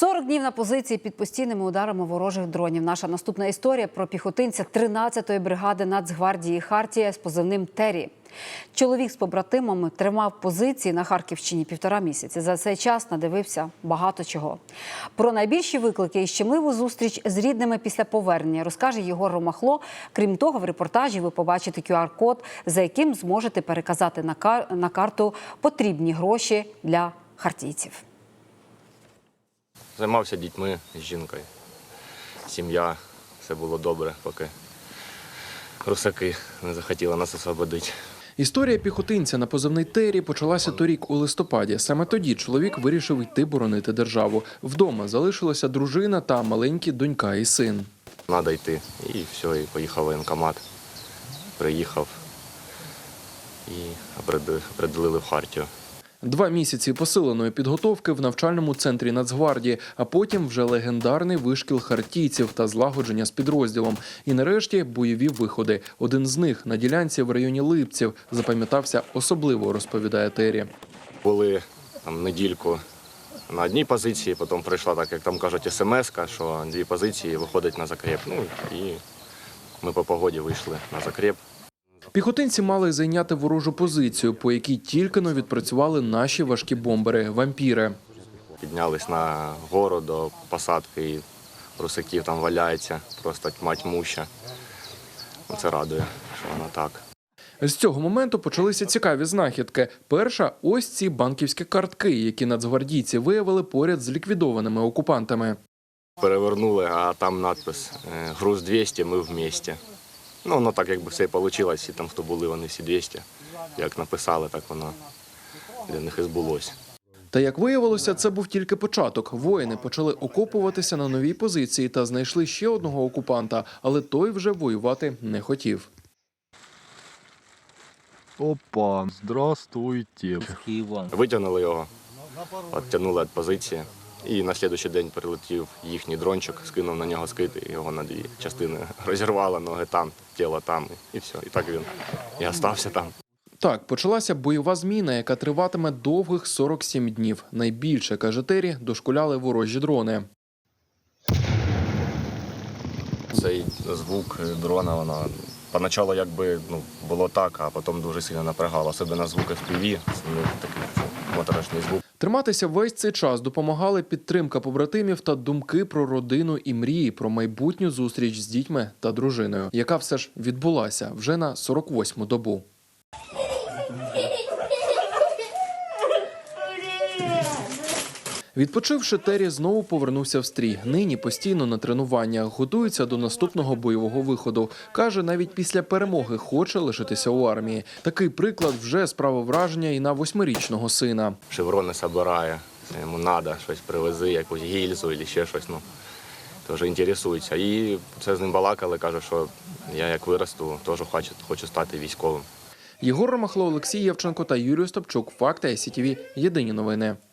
40 днів на позиції під постійними ударами ворожих дронів. Наша наступна історія про піхотинця 13-ї бригади Нацгвардії Хартія з позивним Террі. Чоловік з побратимами тримав позиції на Харківщині півтора місяці. За цей час надивився багато чого. Про найбільші виклики і щемливу зустріч з рідними після повернення розкаже Єгор Ромахло. Крім того, в репортажі ви побачите QR-код, за яким зможете переказати на карту потрібні гроші для хартійців. Займався дітьми з жінкою. Сім'я, все було добре, поки русаки не захотіли нас освободити. Історія піхотинця на позивний Террі почалася торік у листопаді. Саме тоді чоловік вирішив йти боронити державу. Вдома залишилася дружина та маленькі донька і син. Треба йти. І все, і поїхав в воєнкомат. Приїхав і определили в Хартію. Два місяці посиленої підготовки в навчальному центрі Нацгвардії, а потім вже легендарний вишкіл хартійців та злагодження з підрозділом. І нарешті бойові виходи. Один з них на ділянці в районі Липців запам'ятався особливо, розповідає Террі. Були там недільку на одній позиції, потім прийшла, так як там кажуть, смс, що дві позиції виходить на закреп. Ну і ми по погоді вийшли на закреп. Піхотинці мали зайняти ворожу позицію, по якій тільки но відпрацювали наші важкі бомбери вампіри. Піднялись на гору до посадки, і русаків там валяється, просто тьма тьмуща. Це радує, що воно так. З цього моменту почалися цікаві знахідки. Перша ось ці банківські картки, які нацгвардійці виявили поряд з ліквідованими окупантами. Перевернули, а там надпис е, Груз 200, ми в місті. Ну, воно так якби все і вийшло, і там, хто були, вони всі 200. Як написали, так воно для них і збулося. Та як виявилося, це був тільки початок. Воїни почали окопуватися на новій позиції та знайшли ще одного окупанта, але той вже воювати не хотів. Опа, здравствуйте. Витягнули його, відтягнули від позиції. І на наступний день прилетів їхній дрончик, скинув на нього скид, і його на дві частини розірвало, ноги там, тіло там, і все. І так він і остався там. Так, почалася бойова зміна, яка триватиме довгих 47 днів. Найбільше, каже Террі, дошкуляли ворожі дрони. Цей звук дрона, воно поначалу якби ну, було так, а потім дуже сильно напрягало, особливо звуки в піві, ну, такий моторошний звук. Триматися весь цей час допомагали підтримка побратимів та думки про родину і мрії про майбутню зустріч з дітьми та дружиною, яка все ж відбулася вже на 48-му добу. Відпочивши, Террі знову повернувся в стрій. Нині постійно на тренуваннях, готується до наступного бойового виходу. Каже, навіть після перемоги хоче лишитися у армії. Такий приклад вже справив враження і на восьмирічного сина. Шеврони собирає, йому треба щось привези, якусь гільзу або ще щось. Ну, теж інтересується. І це з ним балакали, каже, що я як виросту, теж хочу, хочу стати військовим. Єгор Ромахло, Олексій Євченко та Юрій Остапчук. Факти СІТВ. Єдині новини.